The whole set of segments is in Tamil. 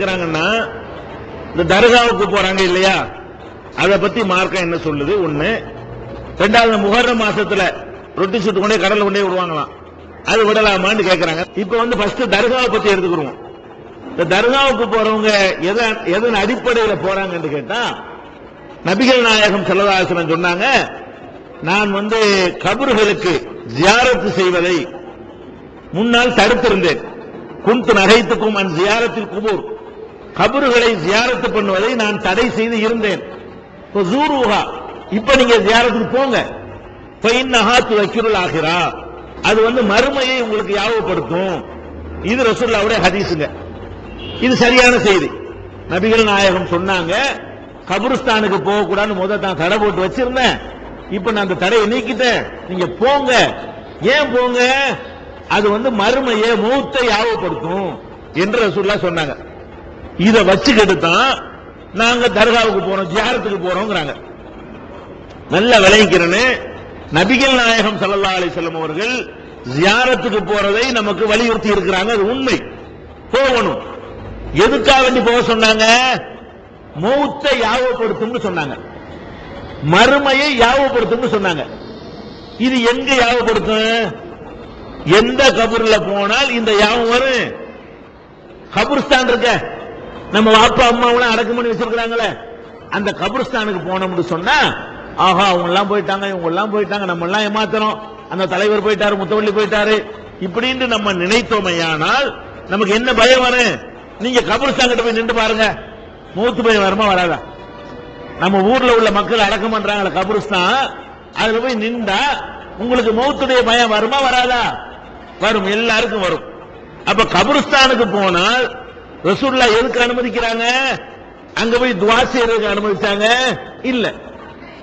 கேக்குறாங்கன்னா இந்த தர்காவுக்கு போறாங்க இல்லையா? அதை பத்தி மார்க்கம் என்ன சொல்லுது? ஒண்ணு ரெண்டாவது முகர்ற மாசத்துல ரொட்டி சுட்டு கொண்டே கடல்ல கொண்டே விடுவாங்களாம். அது விடலாமான்னு கேட்கறாங்க இப்ப வந்து ஃபர்ஸ்ட் தர்காவை பத்தி எடுத்துக்கிறோம் இந்த தர்காவுக்கு போறவங்க எதன் எதன் அடிப்படையில போறாங்கன்னு கேட்டா நபிகள் நாயகம் செல்லதாசனம் சொன்னாங்க நான் வந்து கபர்களுக்கு ஜியாரத்து செய்வதை முன்னால் தடுத்திருந்தேன். குந்து நகைத்துக்கும் அன் ஜியாரத்தில் குபூர். கபறுகளை ஜியாரத்து பண்ணுவதை நான் தடை செய்து இருந்தேன். இப்ப நீங்க ஜியாரத்துக்கு போங்க. பைன்னஹாத்து ஆகிறா அது வந்து மறுமையை உங்களுக்கு யாவப்படுத்தும் இது ரசூல்லாவுடைய ஹதீஸுங்க. இது சரியான செய்தி. நபிகள் நாயகம் சொன்னாங்க கபருஸ்தானுக்கு போக கூடாதுன்னு தான் தடை போட்டு வச்சிருந்தேன். இப்ப நான் அந்த தடையை நீக்கிட்டேன். நீங்க போங்க. ஏன் போங்க? அது வந்து மறுமையை மூத்தை யாவப்படுத்தும் என்று ரசூல்லா சொன்னாங்க. இத வச்சுக்கிட்டு தான் நாங்க தர்காவுக்கு போறோம் ஜியாரத்துக்கு போறோங்கிறாங்க. நல்ல விளைவிக்கிறேன்னு நபிகள் நாயகம் சல்லா அலி செல்லம் அவர்கள் ஜியாரத்துக்கு போறதை நமக்கு வலியுறுத்தி இருக்கிறாங்க அது உண்மை. போகணும். எதுக்காக வேண்டி போக சொன்னாங்க? மௌத்தை யாவப்படுத்தும்னு சொன்னாங்க. மறுமையை யாவப்படுத்தும்னு சொன்னாங்க. இது எங்க யாவப்படுத்தும்? எந்த கபூர்ல போனால் இந்த யாவம் வரும்? கபூர்ஸ்தான் இருக்க. நம்ம வாப்பா அம்மாவெல்லாம் அடக்கம் பண்ணி வச்சிருக்கிறாங்களே. அந்த கபிரஸ்தானுக்கு போனோம்னு சொன்னா ஆஹா அவங்க எல்லாம் போயிட்டாங்க இவங்க எல்லாம் போயிட்டாங்க நம்ம எல்லாம் ஏமாத்துறோம். அந்த தலைவர் போயிட்டாரு முத்தவள்ளி போயிட்டாரு. இப்படின்னு நம்ம நினைத்தோமையானால் நமக்கு என்ன பயம் வரும்? நீங்க கபிரஸ்தான் கிட்ட போய் நின்று பாருங்க. மூத்து பயம் வருமா வராதா? நம்ம ஊர்ல உள்ள மக்கள் அடக்கம் பண்றாங்களே கபிரஸ்தான். அதுல போய் நின்றா உங்களுக்கு மௌத்துடைய பயம் வருமா வராதா? வரும் எல்லாருக்கும் வரும். அப்ப கபிரஸ்தானுக்கு போனால் ரசூல்லா எதுக்கு அனுமதிக்கிறாங்க? அங்க போய் துவா செய்யறதுக்கு அனுமதிச்சாங்க? இல்ல.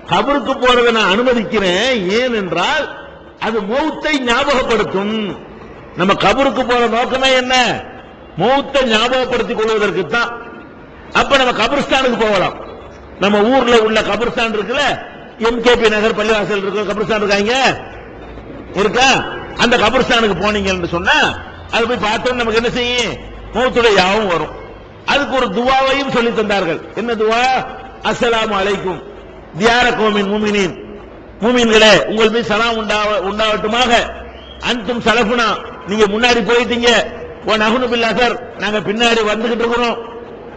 கபருக்கு போறதை நான் அனுமதிக்கிறேன். ஏன் என்றால் அது மௌத்தை ஞாபகப்படுத்தும். நம்ம கபருக்கு போற நோக்கமே என்ன? மௌத்தை ஞாபகப்படுத்திக் கொள்வதற்கு தான். அப்ப நம்ம கபருஸ்தானுக்கு போகலாம். நம்ம ஊர்ல உள்ள கபருஸ்தான் இருக்குல்ல? எம்கேபி நகர் பள்ளிவாசல் இருக்கு கபருஸ்தான் இருக்காங்க இருக்கா? அந்த கபருஸ்தானுக்கு போனீங்கன்னு சொன்னா அது போய் பார்த்தோம் நமக்கு என்ன செய்யும்? மௌத்துடைய யாவும் வரும். அதுக்கு ஒரு துவாவையும் சொல்லி தந்தார்கள். என்ன துவா? அஸ்ஸலாமு அலைக்கும். தியார கோமின் மூமினின். மூமின்களே உங்கள் மீது சலாம் உண்டாவ உண்டாவட்டுமாக அன்தும் சலஃபுனா நீங்க முன்னாடி போயிட்டீங்க. ஓ நகுனு பில்லாசர் நாங்க பின்னாடி வந்துகிட்டு இருக்கிறோம்.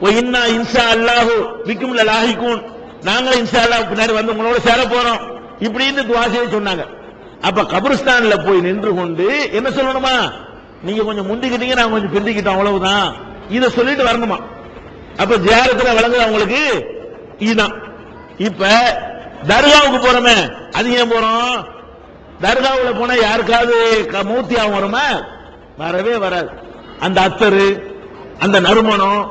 ஓ இன்னா இன்சா அல்லாஹு விக்கும் லாஹிகூன். நாங்களும் இன்சா அல்லாஹ் பின்னாடி வந்து உங்களோட சேர போறோம். இப்படின்னு துவாசியை சொன்னாங்க. அப்ப கபிரிஸ்தான்ல போய் நின்று கொண்டு என்ன சொல்லணுமா? நீங்க கொஞ்சம் முந்திக்கிட்டீங்க நான் கொஞ்சம் பிந்திக்கிட்டோம் அவ்வளவுதான். இதை சொல்லிட்டு வரணுமா? அப்ப ஜியாரத்துல வழங்குது அவங்களுக்கு இதுதான். இப்ப தர்காவுக்கு போறோமே அது ஏன் போறோம்? தர்காவுல போனா யாருக்காவது க- மூர்த்தியாவும் வருமா? வரவே வராது. அந்த அத்தரு அந்த நறுமணம்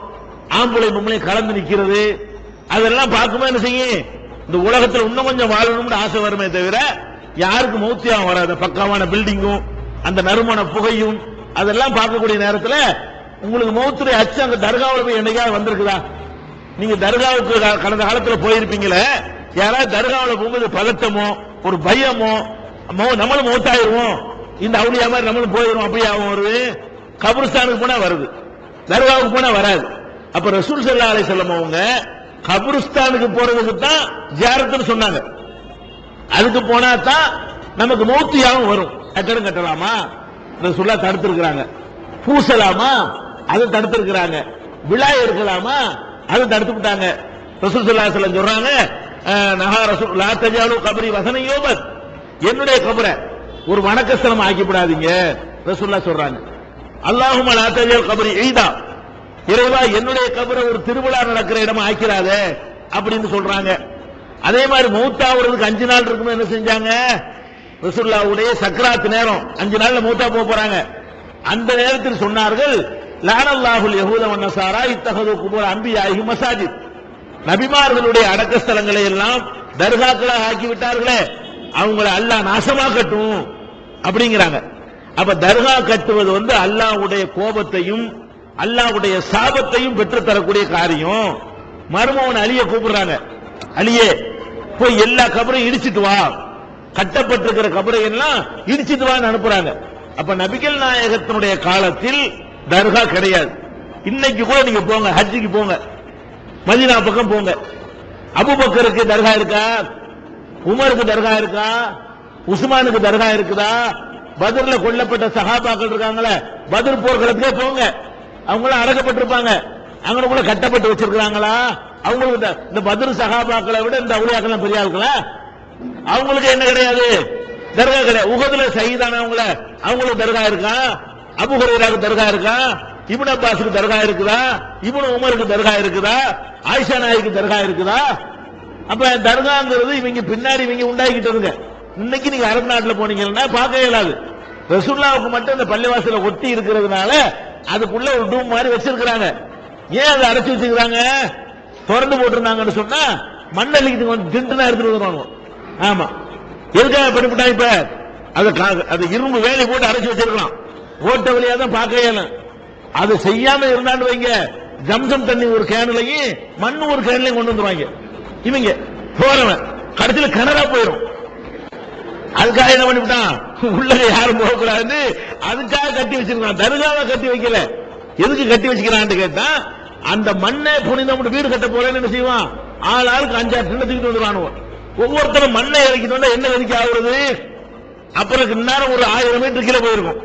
ஆம்பளை பொம்பளை கலந்து நிக்கிறது அதெல்லாம் பார்க்கும்போது என்ன செய்யும்? இந்த உலகத்துல இன்னும் கொஞ்சம் வாழணும்னு ஆசை வருமே தவிர யாருக்கு மௌத்தியாவும் வராது. பக்காவான பில்டிங்கும் அந்த நறுமண புகையும் அதெல்லாம் பார்க்கக்கூடிய நேரத்தில் உங்களுக்கு மௌத்துடைய அச்சு அந்த தர்காவில் போய் என்னைக்காவது வந்திருக்குதா? நீங்க தர்காவுக்கு கடந்த காலத்தில் போயிருப்பீங்களே? யாராவது தர்காவில் போகும்போது பதட்டமோ ஒரு பயமோ மௌ- நம்மளும் மௌத்தாயிருவோம். இந்த அவுளியா மாதிரி நம்மளும் போயிடும் அப்படியே ஆகும் வருது கபருஸ்தானுக்கு போனா வருது. தர்காவுக்கு போனா வராது. அப்ப ரசூல் செல்லா அலை செல்லம் அவங்க கபருஸ்தானுக்கு போறதுக்கு தான் ஜியாரத்துன்னு சொன்னாங்க. அதுக்கு போனா தான் நமக்கு மௌத்தியாவும் வரும். கட்டடம் கட்டலாமா? ரசூல்லா தடுத்திருக்கிறாங்க. பூசலாமா? அதை தடுத்திருக்கிறாங்க. விழா இருக்கலாமா அதை தடுத்து விட்டாங்க ரசூல் ஸல்லல்லாஹு அலைஹி சொல்றாங்க நகா ரசூல் லா தஜாலு கபரி வசன யோபத். என்னுடைய கபரை ஒரு வணக்கஸ்தலம் ஆக்கி விடாதீங்க ரசூல்லா சொல்றாங்க. அல்லாஹும் லா தஜால் கபரி எய்தா இறைவா என்னுடைய கபரை ஒரு திருவிழா நடக்கிற இடமா ஆக்கிறாதே அப்படின்னு சொல்றாங்க. அதே மாதிரி மௌத்தாவுறதுக்கு அஞ்சு நாள் இருக்குன்னு என்ன செஞ்சாங்க? ரசுல்லாவுடைய சக்கராத்து நேரம். அஞ்சு நாள்ல மூத்தா போக போறாங்க. அந்த நேரத்தில் சொன்னார்கள் லானல்லாஹுல் யஹூத வன்னசாரா இத்தகது குபூர் அம்பியாகி மசாஜித். நபிமார்களுடைய அடக்க ஸ்தலங்களை எல்லாம் தர்காக்களாக ஆக்கி விட்டார்களே அவங்கள அல்லாஹ் நாசமாக்கட்டும் அப்படிங்கிறாங்க. அப்ப தர்கா கட்டுவது வந்து அல்லாஹ்வுடைய கோபத்தையும் அல்லாஹ்வுடைய சாபத்தையும் பெற்று தரக்கூடிய காரியம் மருமவன் அலிய கூப்பிடுறாங்க. அலியே போய் எல்லா கபரையும் இடிச்சிட்டு வா. கட்டப்பட்டிருக்கிற கபரை எல்லாம் இடிச்சிட்டு வான்னு அனுப்புறாங்க. அப்ப நபிகள் நாயகத்தினுடைய காலத்தில் தர்கா கிடையாது. இன்னைக்கு கூட நீங்க போங்க ஹஜ்ஜிக்கு போங்க மதினா பக்கம் போங்க. அபுபக்கருக்கு தர்கா இருக்கா? உமருக்கு தர்கா இருக்கா? உஸ்மானுக்கு தர்கா இருக்குதா? பத்ர்ல கொல்லப்பட்ட சகாபாக்கள் இருக்காங்களே பத்ர் போர்க்களத்துக்கே போங்க. அவங்களும் அடக்கப்பட்டிருப்பாங்க. அவங்களுக்குள்ள கட்டப்பட்டு வச்சிருக்காங்களா அவங்களுக்கு இந்த- இந்த சகாபாக்களை விட இந்த அவுளியாக்கெல்லாம் பெரிய ஆட்களா? அவங்களுக்கு என்ன கிடையாது? தர்கா கிடையாது. உகதுல சகிதானவங்கள அவங்களுக்கு தர்கா இருக்கா? அபு தர்கா இருக்கா? இப்னு அப்பாஸுக்கு தர்கா இருக்குதா? இப்னு உமருக்கு தர்கா இருக்குதா? ஆயிஷா நாய்க்கு தர்கா இருக்குதா? அப்ப தர்காங்கிறது இவங்க பின்னாடி இவங்க உண்டாக்கிட்டதுங்க இன்னைக்கு நீங்க அரபு நாட்டுல போனீங்கன்னா பார்க்க இயலாது. ரசுல்லாவுக்கு மட்டும் இந்த பள்ளிவாசல ஒட்டி இருக்கிறதுனால அதுக்குள்ள ஒரு டூம் மாதிரி வச்சிருக்கிறாங்க. ஏன் அதை அடைச்சு வச்சுக்கிறாங்க? திறந்து போட்டிருந்தாங்கன்னு சொன்னா மண்ணள்ளிக்கு வந்து திண்டுனா எடுத்துட்டு வருவாங்க ஆமா. எதுக்காக பண்ணிவிட்டா இப்ப? அது அது இரும்பு வேலை போட்டு அடைச்சு வச்சிருக்கலாம். ஓட்ட வழியா தான் பார்க்க அது செய்யாம இருந்தாண்டு வைங்க. ஜம்சம் தண்ணி ஒரு கேன்லையும் மண்ணு ஒரு கேன்லையும் கொண்டு வந்துருவாங்க. இவங்க போறவன். கடைசியில் கிணறா போயிடும் அதுக்காக என்ன பண்ணிவிட்டான்? உள்ள யாரும் போகக்கூடாதுன்னு அதுக்காக கட்டி வச்சிருக்கான். தர்காவை கட்டி வைக்கல. எதுக்கு கட்டி வச்சுக்கிறான்னு கேட்டா அந்த மண்ணை புனிதம் வீடு கட்ட போறேன்னு என்ன செய்வான்? ஆள் ஆளுக்கு அஞ்சாறு சின்ன தூக்கிட்டு வந்துருவானுவோம் ஒவ்வொருத்தரும் மண்ணை இறக்கிட்டு என்ன வெதிக்க ஆகுறது? அப்புறம் இந்நேரம் ஒரு ஆயிரம் மீட்டர் கீழே போயிருக்கும்.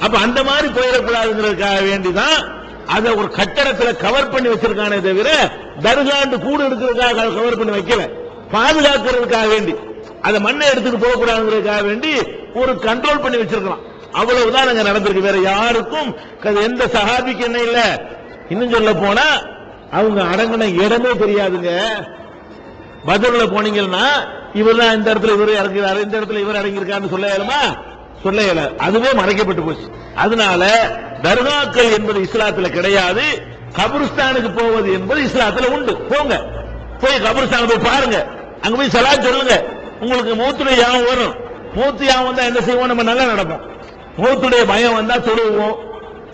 அப்ப அந்த மாதிரி போயிடக்கூடாதுங்கிறதுக்காக வேண்டிதான் அதை ஒரு கட்டடத்தில் கவர் பண்ணி வச்சிருக்கானே தவிர தருகாண்டு கூடு எடுக்கிறதுக்காக கவர் பண்ணி வைக்கல. பாதுகாக்கிறதுக்காக வேண்டி. அதை மண்ணை எடுத்துட்டு போகக்கூடாதுங்கிறதுக்காக வேண்டி ஒரு கண்ட்ரோல் பண்ணி வச்சிருக்கலாம். அவ்வளவுதான் அங்க நடந்திருக்கு. வேற யாருக்கும் எந்த சகாபிக்கு என்ன இல்ல. இன்னும் சொல்ல போனா அவங்க அடங்கின இடமே தெரியாதுங்க. பத்ரில போனீங்கன்னா இவர் தான் இந்த இடத்துல இவர் இறங்குறாரு இந்த இடத்துல இவர் இறங்கியிருக்காருன்னு சொல்ல இயலுமா? சொல்ல இயல. அதுவே மறைக்கப்பட்டு போச்சு. அதனால தர்காக்கள் என்பது இஸ்லாத்துல கிடையாது. கபிரிஸ்தானுக்கு போவது என்பது இஸ்லாத்துல உண்டு. போங்க. போய் கபிரிஸ்தான் போய் பாருங்க. அங்க போய் சலா சொல்லுங்க. உங்களுக்கு மூத்துடைய யாவும் வரும். மூத்து யாவும் வந்தா என்ன செய்வோம்? நம்ம நல்லா நடப்போம். மூத்துடைய பயம் வந்தா தொழுவோம்.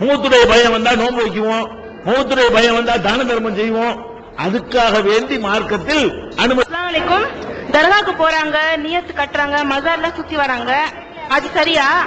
மூத்துடைய பயம் வந்தா நோன்பு வைக்குவோம். மூத்துடைய பயம் வந்தா தான தர்மம் செய்வோம். அதுக்காக வேண்டி மார்க்கத்தில் அனுமதி தர்காக்கு போறாங்க நியத்து கட்டுறாங்க மசார்லாம் சுத்தி வராங்க. அது சரியா?